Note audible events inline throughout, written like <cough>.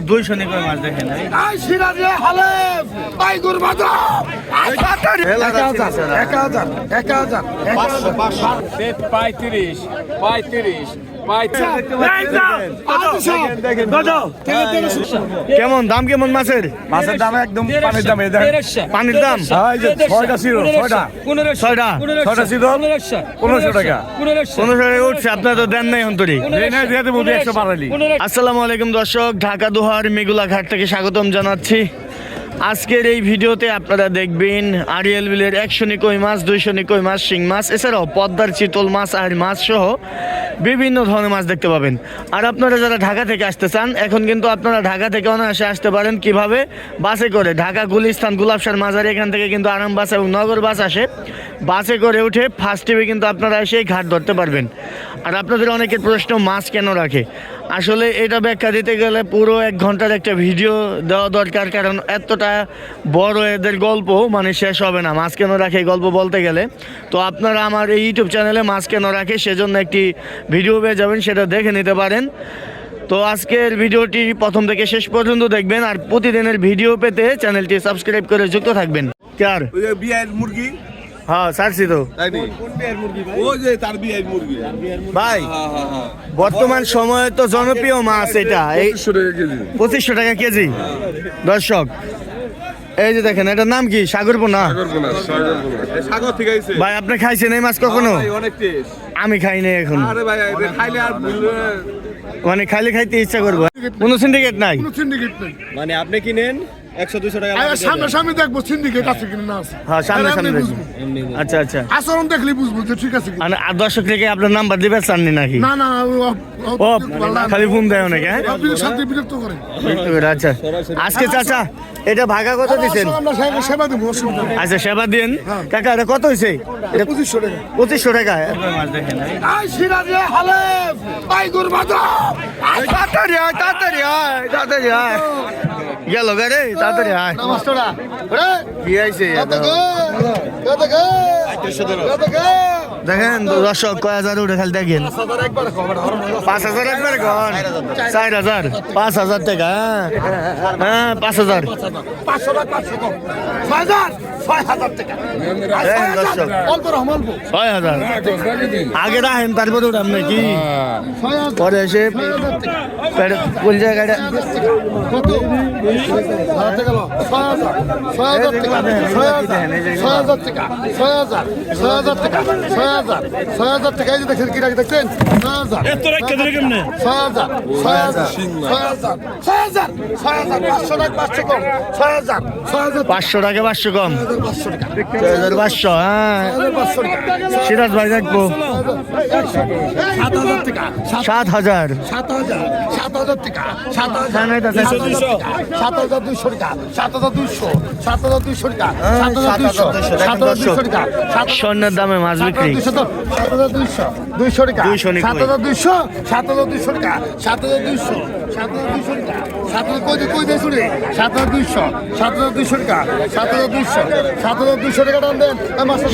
দুইশো করে মাছ দেখেন পঁয়ত্রিশ পঁয়ত্রিশ কেমন দাম কেমন মাছের? মাছের? দাম একদম পানির দাম পানির দাম? ছয়টা ছিল ছয়টা। ছয়টা? ছয়টা ছিল? পনেরোশো টাকা? পনেরোশো। টাকা উঠছে আপনার তো দেন নাই অন্তরি। একশো বাড়ালি। আসসালামু আলাইকুম দর্শক ঢাকা দোহার মেগুলা ঘাট থেকে স্বাগতম জানাচ্ছি। আজকের এই ভিডিওতে আপনারা দেখবেন আরিয়াল বিলের একশো নিকই মাছ দুইশো নিকই মাছ শিং মাছ এছাড়াও পদ্মার চিতল মাছ আর মাছ সহ বিভিন্ন ধরনের মাছ দেখতে পাবেন। আর আপনারা যারা ঢাকা থেকে আসতে চান, এখন কিন্তু আপনারা ঢাকা থেকে অনায়াসে আসতে পারেন। কীভাবে? বাসে করে। ঢাকা, গুলিস্তান গুলাবসার মাজারি, এখান থেকে কিন্তু আরাম বাস এবং নগর বাস আসে। বাসে করে উঠে ফার্স্ট টিভি কিন্তু আপনারা এসে ঘাট ধরতে পারবেন। আর আপনাদের অনেকের প্রশ্ন, মাছ কেন রাখে? আসলে এটা ব্যাখ্যা দিতে গেলে পুরো এক ঘণ্টার একটা ভিডিও দেওয়া দরকার, কারণ এতটা বড় এদের গল্প মানে শেষ হবে না মাছ কেন রাখে গল্প বলতে গেলে। তো আপনারা আমার এই ইউটিউব চ্যানেলে মাছ কেন রাখে, সেজন্য একটি ভিডিও পেয়ে যাবেন, সেটা দেখে নিতে পারেন। তো আজকের ভিডিওটি প্রথম থেকে শেষ পর্যন্ত দেখবেন, আর প্রতিদিনের ভিডিও পেতে চ্যানেলটি সাবস্ক্রাইব করে যুক্ত থাকবেন। কার? মুরগি। হ্যাঁ ছাড়ছি তো ভাই হ্যাঁ হ্যাঁ হ্যাঁ। বর্তমান সময়ে তো জনপ্রিয় মাছ এটা। এই পঁচিশশো টাকা কেজি। দর্শক এই যে দেখেন এটার নাম কি? সাগর করব না। এই সাগর থেকে ভাই আপনি খাইছেন এই মাছ কখনো? আমি খাই নাই এখন। মানে খাইলে খাইতে ইচ্ছা করব। কোনো সিন্ডিকেট নাই? সিন্ডিকেট মানে আপনি কিনেন? একশো দুশো টাকা সামনে সামনে দেখব সিন্ডিকেট আছে কিনা না আছে। হ্যাঁ সামনে আচ্ছা আচ্ছা। আচরণ দেখলে বুঝব যে ঠিক আছে কিনা। আর দর্শক থেকে আপনার নাম্বার দিবে চাননি নাকি? না না ও- ও- ও ও- খালি ফোন দেয় অনেকে হ্যাঁ? আপনি বিরক্ত করে, আচ্ছা। আজকে চাচা এটা ভাগা কত দেবো অসুবিধা আচ্ছা সেবা দিন কাকা এটা কত হয়েছে এটা পঁচিশশো টাকা। পঁচিশশো আই তাড়াতাড়ি আয় তাড়াতাড়ি আয় তাড়াতাড়ি আয়। গেল গাড়ি তাড়াতাড়ি আয়। নমস্কার রে কি আইছে দেখেন দর্শক কয় হাজার উঠে খালি দেখেন। পাঁচ হাজার একবারে কন। চার হাজার। পাঁচ হাজার টাকা হ্যাঁ। হ্যাঁ পাঁচ হাজার। ছয় আগে রাখেন তারপরে উঠাম নাকি? পরে এসে জায়গাটা গেল ছয় হাজার ছয় হাজার টাকা ছয় হাজার টাকা ছয় হাজার ছয় হাজার টাকা ছয় হাজার ছয় হাজার টাকা এই যে দেখছেন কি রাখি দেখছেন ছয় হাজার ছয় হাজার ছয় হাজার ছয় হাজার ছয় হাজার ছয় হাজার পাঁচশো টাকা পাঁচশো কম ছয় হাজার ছয় হাজার পাঁচশো টাকা পাঁচশো কম পাঁচশো টাকা পাঁচশো হ্যাঁ পাঁচশো টাকা সিরাজ ভাই দেখব সাত হাজার টাকা সাত সাত হাজার সাত হাজার সাত হাজার টাকা সাত হাজার হ্যাঁ, না, এটা সাত হাজার টাকা, সাত হাজার দুইশো টাকা সাত হাজার দুইশো সাত হাজার দুইশো টাকা সাত হাজার দুইশো সাত হাজার দুইশো টাকা সাত হাজার স্বর্ণের দামে মাছ বিক্রি সাত হাজার দুইশো দুইশো টাকা। সাত হাজার দুইশো সাত হাজার দুইশো টাকা সাত হাজার দুইশো সাত হাজার দুইশো টাকা সাত হাজার কই কই দিয়ে শুনে সাত হাজার দুইশো সাত হাজার দুইশো টাকা সাত হাজার দুইশো সাত হাজার দুইশো টাকা দাম দেন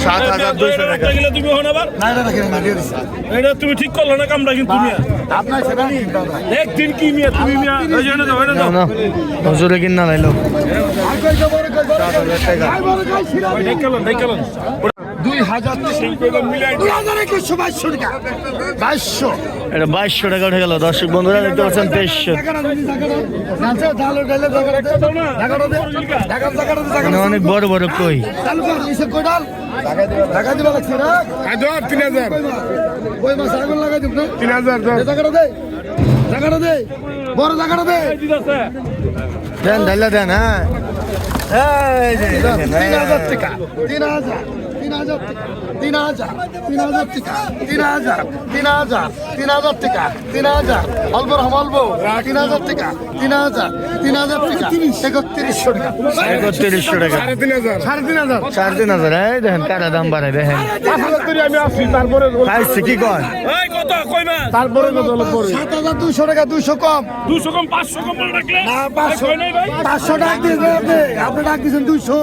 সাত হাজার দুইশো টাকা তুমি হন আবার না এটা রাখেন না দিয়ে এটা তুমি ঠিক করল না কামটা কিন্তু মিয়া আপনার সেটা একদিন কি মিয়া তুমি মিয়া হজুরে কিনা লাইলো দেখালেন হাজার টাকা এটা বাইশশো টাকা উঠে গেল দর্শক বন্ধুরা দেখতে পাচ্ছেন তেইশশো এখানে অনেক বড় বড় কই তিন হাজার তিন হাজার। দে টাকাটা দে বড় টাকাটা দে দেন দেন হ্যাঁ এই যে দেখেন, তিন হাজার হ্যাঁ। টাকা তিন হাজার তিন হাজার তিন হাজার তিন হাজার টাকা তিন হাজার তিন হাজার তিন হাজার টাকা তিন হাজার। অল্প রকম অল্প তিন হাজার টাকা তিন হাজার তিন হাজার টাকা। একত্রিশশো টাকা। একত্রিশশো টাকা। সাড়ে তিন হাজার। সাড়ে তিন হাজার। সাড়ে তিন হাজার। এই দেখেন কারা দাম বাড়ায় দেখেন। পাঁচ হাজার করে আমি আসছি তারপরে খাইছে কি না? তারপরে কত সাত হাজার দুশো টাকা দুশো কম। দুশো কম পাঁচশো কম না পাঁচশো। পাঁচশো টাকা দিয়েছেন আপনি আপনি ডাক দিয়েছেন দুইশো।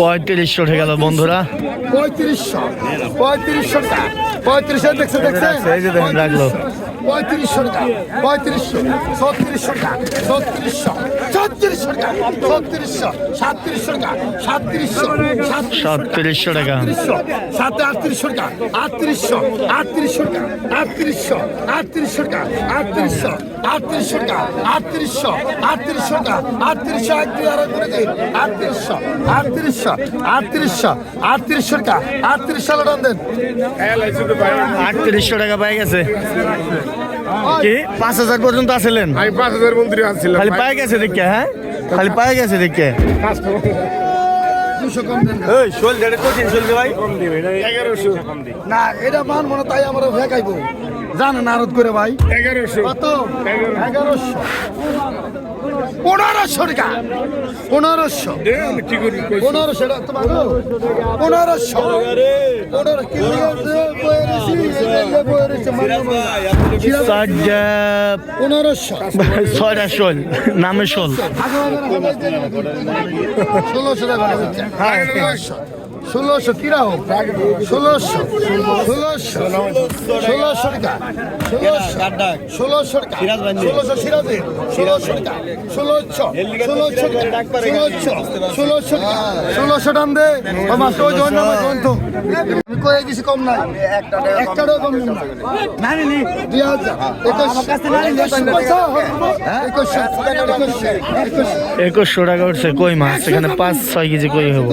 পঁয়ত্রিশশো। উঠে গেল বন্ধুরা। পঁয়ত্রিশশো। পঁয়ত্রিশশো টাকা। পঁয়ত্রিশশো দেখছে দেখছে? এই যে দেখেন রাখল। পঁয়ত্রিশশো টাকা পঁয়ত্রিশশো ছত্রিশশো টাকা ছত্রিশশো ছত্রিশশো টাকা ছত্রিশশো সাতত্রিশশো টাকা সাতত্রিশশো সাতত্রিশশো টাকা। আটত্রিশশো সাথে আটত্রিশশো টাকা আটত্রিশশো আটত্রিশশো টাকা আটত্রিশশো আটত্রিশশো টাকা আটত্রিশশো আটত্রিশশো টাকা আটত্রিশশো আটত্রিশশো টাকা আটত্রিশশো একত্রিশ আর করে দিন আটত্রিশশো আটত্রিশশো আটত্রিশশো আটত্রিশশো টাকা আটত্রিশশো টাকা দেন। আটত্রিশশো টাকা পাই গেছে। কি পাঁচ হাজার পর্যন্ত আসলেন আমি পাঁচ হাজার মন্ত্রী আসছিলাম খালি পায়ে গেছে দেখে হ্যাঁ? খালি পায়ে গেছে দেখে। মান মনে জানেন আরত করে ভাই। এগারোশো। কত? এগারোশো। পনেরোশো টাকা পনেরোশো পনেরোশো গো? পনেরোশো পনেরোশো ছয়টা শোল নামে শোল ষোলোশো টাকা ষোলোশো ষোলোশো কিরা হোক ষোলোশো ষোলোশো ষোলোশো টাকা। ষোলোশো ষোলোশো টাকা। ষোলোশো সিরাজে। ষোলোশো টাকা। ষোলোশো ষোলোশো টাকা। ষোলোশো ষোলোশো টাকা। ষোলোশো টান দে। ও মাস্টার ওই জন্য আমার গ্রন্থ আমি কয়ে দিছি কম নাই। একটা কম না না। দুই হাজার। একুশশো একুশশো একুশশো একুশশো টাকা। উঠছে কই মাছ এখানে পাঁচ ছয় কেজি কই হব?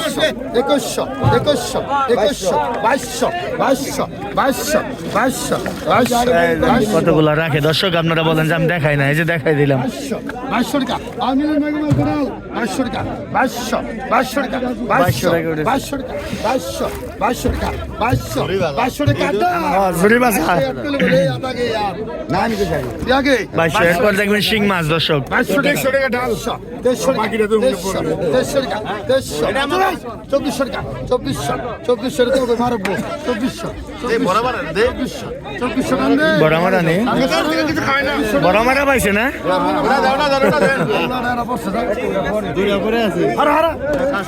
একুশশো একুশশো একুশশো একুশশো বাইশশো বাইশশো বাইশশো বাইশশো বাইশশো কতগুলো রাখে? দর্শক আপনারা বলেন যে আমি দেখাই না এই যে দেখাই দিলাম। বাইশশো টাকা। আমি বাইশশো টাকা বাইশশো বাইশশো টাকা বাইশশো টাকা। উঠেছে। বাইশশো টাকা বাইশশো বাইশশো টাকা বাইশশো বাইশশো টাকা ঝুড়ি মাছ হ্যাঁ। বাইশশো এরপর দেখবেন শিং মাছ দর্শক। বাইশশো দেড়শো টাকা। দেড়শো টাকা দেড়শো চব্বিশশো টাকা চব্বিশশো চব্বিশশো টাকা ওকে মারবো চব্বিশশো চব্বিশশো চব্বিশশো টাকা দে। বড় মারা নেই বড় মারা পাইছে না হারা, হারা।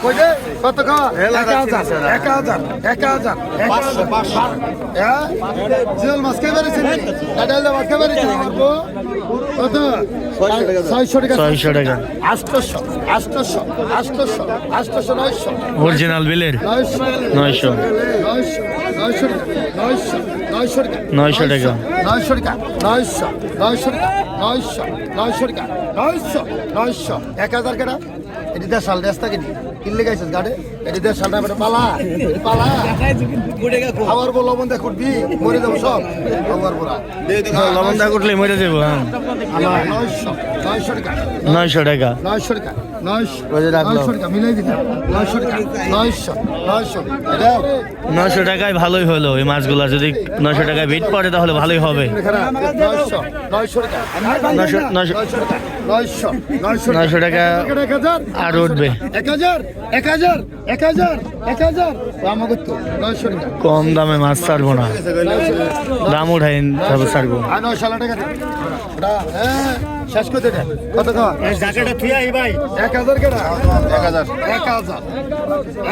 কই দে? কত খাওয়া? এক হাজার, এক হাজার, এক হাজার, এক? জিওল মাছ কে বেড়েছে নি? মাছ কে বেড়েছে নি আমার বউ? কত? ছয়শো টাকা ছয়শো টাকা আটশোশো আটশোশো আটশোশো আটশোশো নয়শো অরিজিনাল বিলের নয়শো। নয়শো টাকা। নয়শো টাকা নয়শো টাকা। নয়শো টাকা নয়শো নয়শো টাকা নয়শো নয়শো টাকা এক হাজার কেটা? এটি দেড় সাল রাস্তা কিনি কিনলে গেছিস গাড়ি? এটি দেড় সাল টাকা পালা পালা। আবার বল লবণ দেখ উঠবি মরে যাব সব। আবার বলা। লবণ দা করলে মরে যাব হ্যাঁ। নয়শো টাকা। নয়শো টাকা। নয়শো টাকা টাকায় ভালোই হলো এই মাছগুলা। যদি নয়শো টাকায় বিট পড়ে তাহলে ভালোই হবে। নয়শো টাকা। আর উঠবে। এক হাজার এক হাজার। এক হাজার এক হাজার। আমাকে তো নয়শো টাকা। কম দামে মাছ ছাড়বো না। দাম উঠাই তবে ছাড়বো। নয়শো টাকা হ্যাঁ শেষ করে কত খাওয়া? এক হাজার এক হাজার এক হাজার।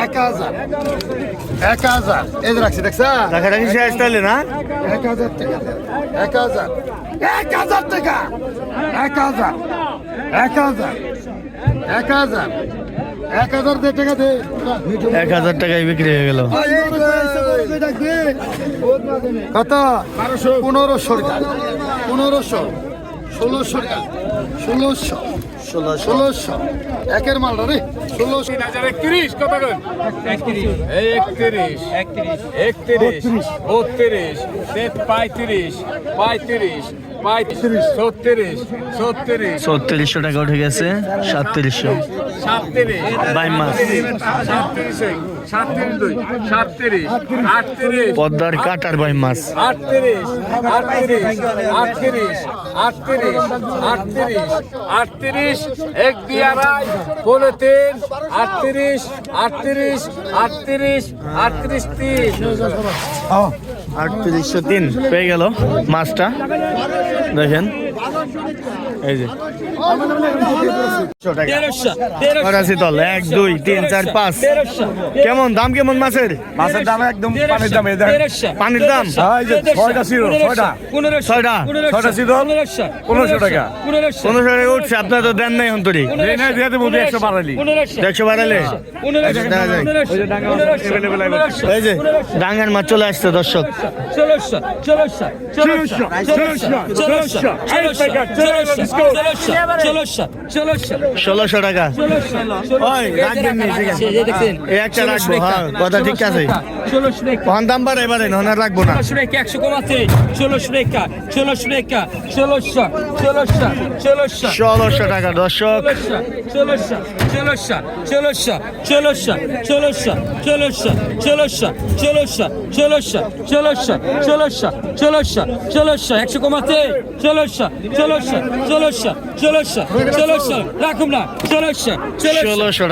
এক হাজার। এক হাজার। এই যে রাখছি দেখছা? রাখারাখি শেষ তাহলে না? এক হাজার টাকা। এক হাজার। এক হাজার টাকা। এক হাজার। এক হাজার। এক হাজার। এক হাজার হাজার টাকায় বিক্রি হয়ে গেল। কত পনেরোশো টাকা। পনেরোশো ষোলোশো টাকা। ষোলোশো ষোলোশো। একের মাল রে। ষোলোশো। একত্রিশ কত করে? একত্রিশ। একত্রিশ। বত্রিশ। পঁয়ত্রিশ পঁয়ত্রিশ। ছত্রিশশো টাকা উঠে গেছে সাতত্রিশশো। পদ্মার কাটার বাই মাছ আটত্রিশ এক আড়াই পনেরো তিন আটত্রিশ আটত্রিশ আটত্রিশ আটত্রিশ তিন। আটত্রিশশো তিন। পেয়ে গেল মাছটা। দেখেন। এই যে। এক দুই তিন চার পাঁচ। কেমন দাম কেমন মাছের? মাছের দাম একদম পানির দামে পানির দাম? ছয়টা ছিল ছয়টা। পনেরোশো ছয়টা? ছয়টা ছিল? পনেরোশো টাকা। পনেরোশো। টাকা উঠছে আপনার তো দেন নাই অন্তরি। একশো বাড়ালি। একশো বাড়ালে? এই যে ডাঙ্গার মাছ চলে আসছে দর্শক। ষোলোশো ষোলোশো ষোলোশো ষোলোশো ষোলোশো ষোলোশো ষোলোশো ষোলোশো টাকা ওই, রাখবেন। এই একটা রাখব, হ্যাঁ, কথা ঠিক আছে। কখন দাম বাড়ে এবারে ননার রাখব না একশো কমাতে ষোলোশো রেখা ষোলোশো রেখা ষোলোশো ষোলোশো ষোলোশো ষোলোশো টাকা দর্শক ষোলোশো ষোলোশো ষোলোশো ষোলোশো ষোলোশো ষোলোশো ষোলোশো ষোলোশো ষোলোশো ষোলোশো ষোলোশো ষোলোশো ষোলোশো একশো কমাতে ষোলোশো ষোলোশো ষোলোশো ষোলোশো ষোলোশো রাখুন না ষোলোশো ষোলোশো। ষোলোশো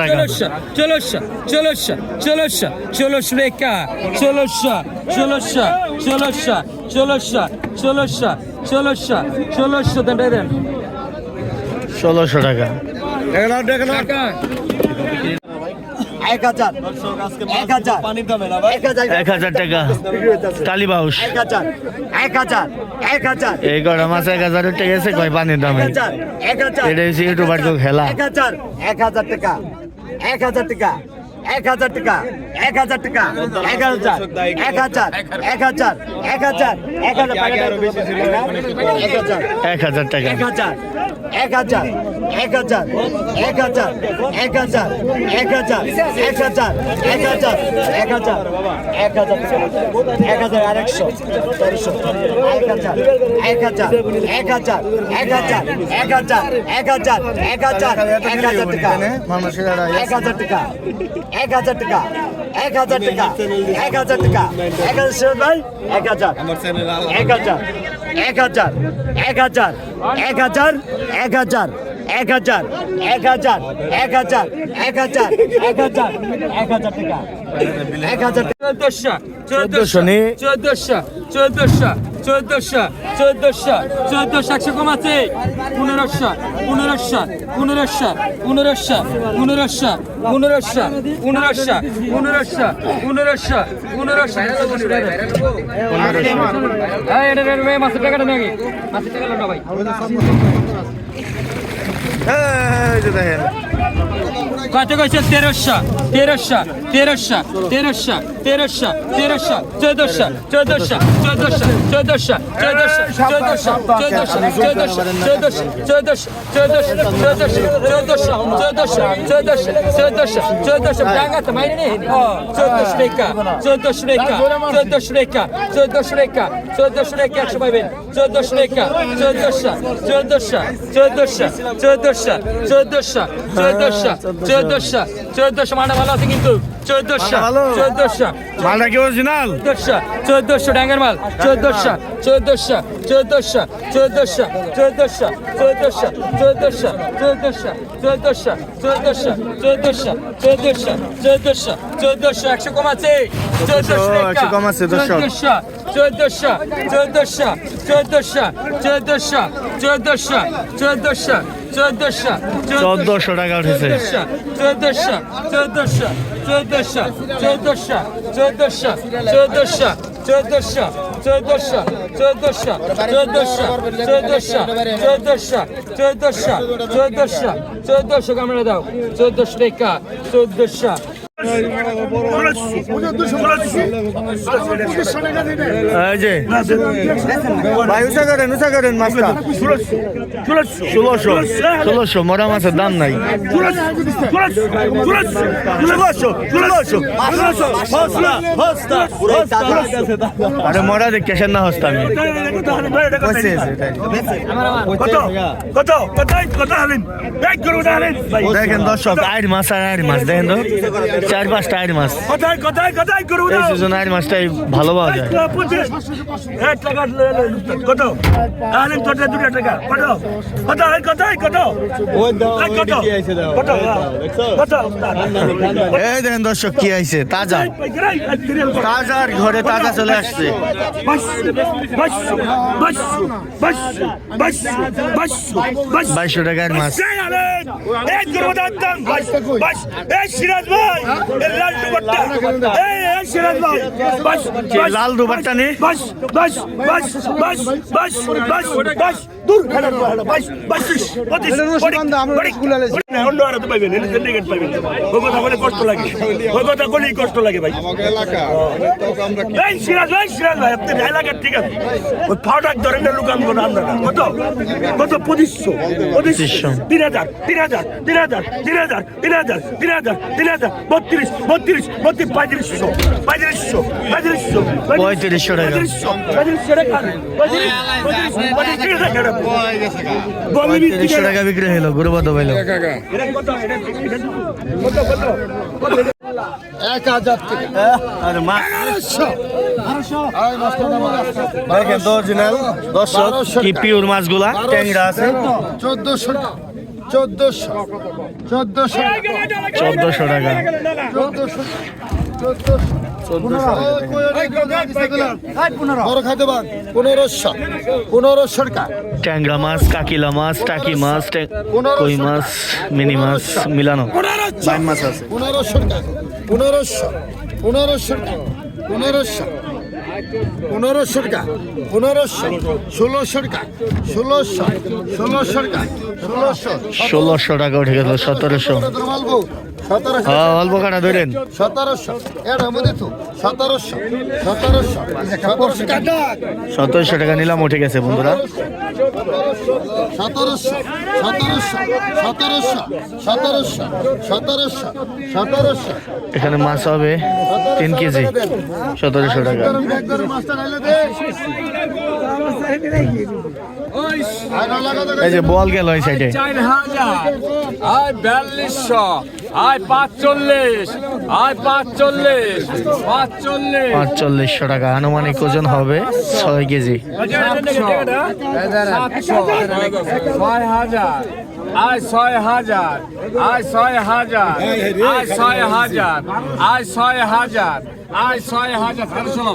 ষোলোশো ষোলোশো ষোলোশো ষোলোশো রেখা ষোলোশো ষোলোশো ষোলোশো ষোলোশো ষোলোশো ষোলোশো ষোলোশো দেন দেন ষোলোশো টাকা টাকা এক হাজার এক হাজার এক হাজার এক হাজার টাকা কালীবাউস এক হাজার এক হাজার এক হাজার এই কটা মাছ এক হাজার টাকা গেছে কয় পানির দামে এক হাজার এক হাজার এটা হচ্ছে ইউটিউবার খেলা এক হাজার এক হাজার টাকা এক হাজার টাকা এক হাজার টাকা এক হাজার টাকা এক হাজার এক হাজার এক হাজার এক হাজার এক হাজার এক হাজার এক হাজার টাকা এক হাজার এক হাজার এক হাজার এক হাজার এক হাজার এক হাজার এক হাজার এক হাজার এক হাজার এক হাজার এক হাজার আরেকশো তেরোশো এক হাজার এক হাজার এক হাজার এক হাজার এক হাজার এক হাজার এক হাজার এক হাজার টাকা এক হাজার টাকা এক হাজার টাকা এক হাজার টাকা এক হাজার টাকা এক হাজার ভাই এক হাজার এক হাজার এক হাজার এক হাজার এক হাজার এক হাজার এক হাজার এক হাজার এক হাজার এক হাজার এক হাজার এক হাজার টাকা। এক হাজার চোদ্দশো চোদ্দশো নে। চোদ্দশো চোদ্দশো চোদ্দশো চোদ্দশো চোদ্দশো একশো পনেরোশো পনেরোশো পনেরোশো পনেরোশো পনেরোশো পনেরোশো পনেরোশো পনেরোশো পনেরোশো পনেরোশো। হ্যাঁ এটা মাসের টাকাটা নাকি? মাসের টাকা ভাই। Thank <laughs> you. দেখেন কত কইছে তেরোশো তেরোশো তেরোশো তেরোশো তেরোশো তেরোশো চোদ্দশো চোদ্দশো চোদ্দশো চোদ্দশো চোদ্দশো চোদ্দশো চোদ্দশো চোদ্দশো চোদ্দশো চোদ্দশো চোদ্দশো চোদ্দশো চোদ্দশো চোদ্দশো চোদ্দশো চোদ্দশো ডাঙ্গাতে মাইনে নেই চোদ্দশো রেখা চোদ্দশো রেখা চোদ্দশো রেখা চোদ্দশো রেখা চোদ্দশো রেখা একশো পাইবেন চোদ্দশো রেখা চোদ্দশো চোদ্দশো চোদ্দশো চোদ্দশো চোদ্দশো চোদ্দশো চোদ্দশো চোদ্দশো মানা ভালো আছে কিন্তু চোদ্দশো মানা? চোদ্দশো মালটা কি অরিজিনাল চোদ্দশো চোদ্দশো ডাঙ্গার মাল চোদ্দশো চোদ্দশো চোদ্দশো চোদ্দশো চোদ্দশো চোদ্দশো চোদ্দশো চোদ্দশো চোদ্দশো চোদ্দশো চোদ্দশো চোদ্দশো চোদ্দশো চোদ্দশো একশো চোদ্দশো কমাচ্ছে, দর্শক। চোদ্দশো চোদ্দশো চোদ্দশো চোদ্দশো চোদ্দশো চোদ্দশো চোদ্দশো চোদ্দশো চোদ্দশো টাকা উঠেছে চোদ্দশো চোদ্দশো চোদ্দশো চোদ্দশো চোদ্দশো চোদ্দশো চোদ্দশো চোদ্দশো চোদ্দশো চোদ্দশো চোদ্দশো চোদ্দশো চোদ্দশো চোদ্দশো চোদ্দশো কামড়ে দাও চোদ্দশো রেখা চোদ্দশো ষোলোশো মরা মাছের দাম নাই আরে মরা যে কেসের না হস্তা আমি দেখেন দর্শক আট মাছ আর আট মাছ দেখেন তো চার পাঁচটা আয়ের মাছ কোথায় কোথায় কোথায় করব এই সিজন আয়ের মাছটাই ভালো পাওয়া যায়। এক টাকা কত? আরে কত দুটো টাকা কত? কত এই কত? এই কত? কত? কত? কত এই দেখেন দর্শক কি আইছে? তাজা। তাজার ঘরে তাজা চলে আসছে। বাস বাস বাস বাস বাস বাস বাস। বাইশশো টাকার মাছ এই সিরাজ ভাই। লাল দুপাট্টা। এই এই সিরাজ ভাই। বাস কি লাল দুপাট্টা নে। বাস বাস বাস বাস বাস বাস বাস। দূর খেলার বাস বাস পঁচিশ অন্য আর তো পাইবেন এনে সিন্ডিকেট পাইবেন। ওই কথা বলে কষ্ট লাগে। ওই কথা বলেই কষ্ট লাগে ভাই। এই সিরাজ ভাই সিরাজ ভাই আপনি এলাকার ঠিক আছে। ওই ফাটাক ধরেন না লুকান কোনো আপনারা কত? কত? পঁচিশশো। পঁচিশশো। তিন হাজার তিন হাজার তিন হাজার তিন হাজার তিন হাজার তিন হাজার তিন হাজার। বত্রিশ বত্রিশ বত্রিশ পঁয়ত্রিশশো পঁয়ত্রিশশো পঁয়ত্রিশশো পঁয়ত্রিশশো টাকা। পঁয়ত্রিশশো পঁয়ত্রিশশো টাকা বিক্রি হলো এক হাজার দেখেন দর্শক কি পিওর মাছগুলা? ট্যাংরা আছে। চোদ্দশো চোদ্দশো। চোদ্দশো চোদ্দশো টাকা। ট্যাংরা মাছ কাকিলা মাছ টাকি মাছ কই মাছ মিনি মাছ মিলানো মাছ আছে পনেরোশো। টাকা পনেরোশো। পনেরোশো। টাকা পনেরোশো। পনেরোশো টাকা পনেরোশো ষোলোশো টাকা ষোলোশো ষোলোশো টাকা ষোলোশো। ষোলোশো টাকা উঠে গেল সতেরোশো। সতেরোশো হ্যাঁ অল্প কাটা ধরেন। সতেরোশো তো সতেরোশো সতেরোশো সতেরোশো টাকা। সতেরোশো টাকা নিলাম উঠে গেছে বন্ধুরা। সতেরোশো সতেরোশো সতেরোশো সতেরোশো সতেরোশো সতেরোশো। এখানে মাছ হবে তিন কেজি সতেরোশো টাকা। এই যে বল গেল ওই সাইডে চার হাজার। আয় বিয়াল্লিশশো। আয় পাঁচচল্লিশ। আয় পাঁচচল্লিশ। পাঁচচল্লিশ। পাঁচচল্লিশশো টাকা। আনুমানিক ওজন হবে ছয় কেজি। ছয় হাজার। আয় ছয় হাজার। আয় ছয় হাজার। আয় ছয় হাজার। আয় ছয় হাজার। আয় ছয় হাজার। শোনো।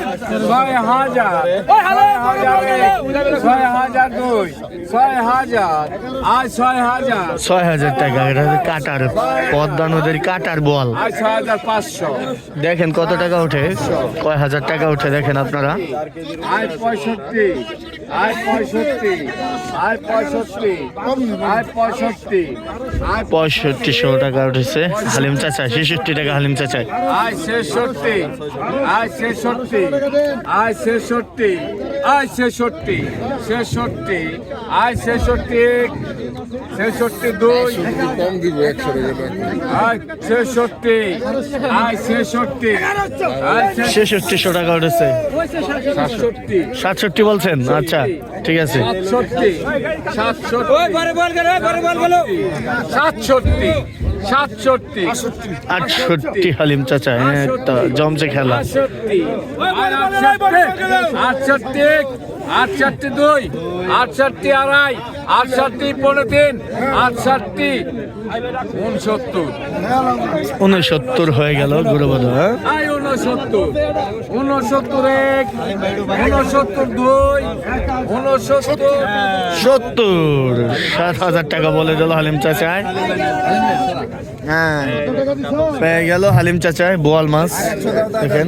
ছয় হাজার ছয় হাজার ছয় হাজার ছয় হাজার দুই ছয় হাজার আজ ছয় হাজার। ছয় হাজার টাকা এটা কাটার পদ্মা নদীর কাটার বল। ছয় হাজার পাঁচশো। দেখেন কত টাকা ওঠে কয় হাজার টাকা ওঠে দেখেন আপনারা। আজ পঁয়ষট্টি আজ পঁয়ষট্টি আজ পঁয়ষট্টি আজ পঁয়ষট্টি। আজ পঁয়ষট্টিশো টাকা উঠেছে। হালিম চাচা ছেষট্টি টাকা হালিম চাচা আজ ছেষট্টি আজ ছেষট্টি। আজ ছেষট্টি আজ ছেষট্টি ছেষট্টি আজ ছেষট্টি এক ছেষট্টি দুই। কম দিব একশো আজ ছেষট্টি আজ ছেষট্টি ছেষট্টিশো টাকা উঠেছে। সাতষট্টি। সাতষট্টি বলছেন? আচ্ছা ঠিক আছে। সাতষট্টি সাতষট্টি সাতষট্টি সাতষট্টি। আটষট্টি হালিম চাচা হ্যাঁ, জমছে খেলা। আটষট্টি। এক, আটষট্টি দুই আটষট্টি আড়াই আটষট্টি পনেরো তিন আট আটষট্টি উনসত্তর। উনসত্তর হয়ে গেল গুরুবধ হ্যাঁ? আই উনসত্তর। উনসত্তর এক উনসত্তর দুই উনসত্তর সত্তর। সাত হাজার টাকা বলে দিল হালিম চাচায় হ্যাঁ পেয়ে গেল হালিম চাচায় বোয়াল মাছ। দেখেন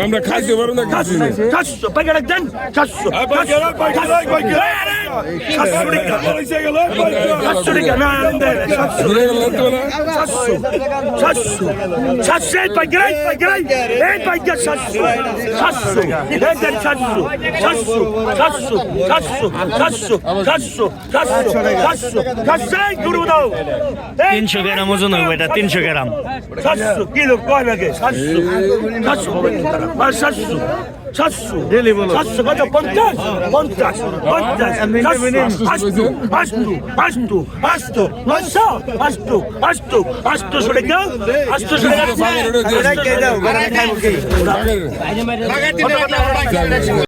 সাতশো সাতশো সাতশো সাতশো আপনি তুলতে সাতশো দাম নাই। সাতশো সাতশো আমরা খাইতে পারব না কিছু নেই। সাতশো সাতশো প্যাকেট দেন সাতশো সাতশো টাকা সাতশো টাকা না দেন সাতশো ঘুরে গেল তো না? সাতশো সাতশো সাতশো এই পাইকার এই পাইকার এই পাইকার সাতশো সাতশো এই দেন সাতশো সাতশো সাতশো সাতশো সাতশো সাতশো সাতশো সাতশো সাতশো এই গুরু দাও এই তিনশো গ্রাম ওজন হবে এটা তিনশো গ্রাম সাতশো কিলো কয় লাগে সাতশো সাতশো আর সাতশো সাতশো সাতশো কত? পঞ্চাশ? পঞ্চাশ পঞ্চাশ আষ্টু আষ্টু আষ্টু আষ্টু আষ্টু আষ্টু আষ্টু সরে গেল আষ্টু সরে গেল।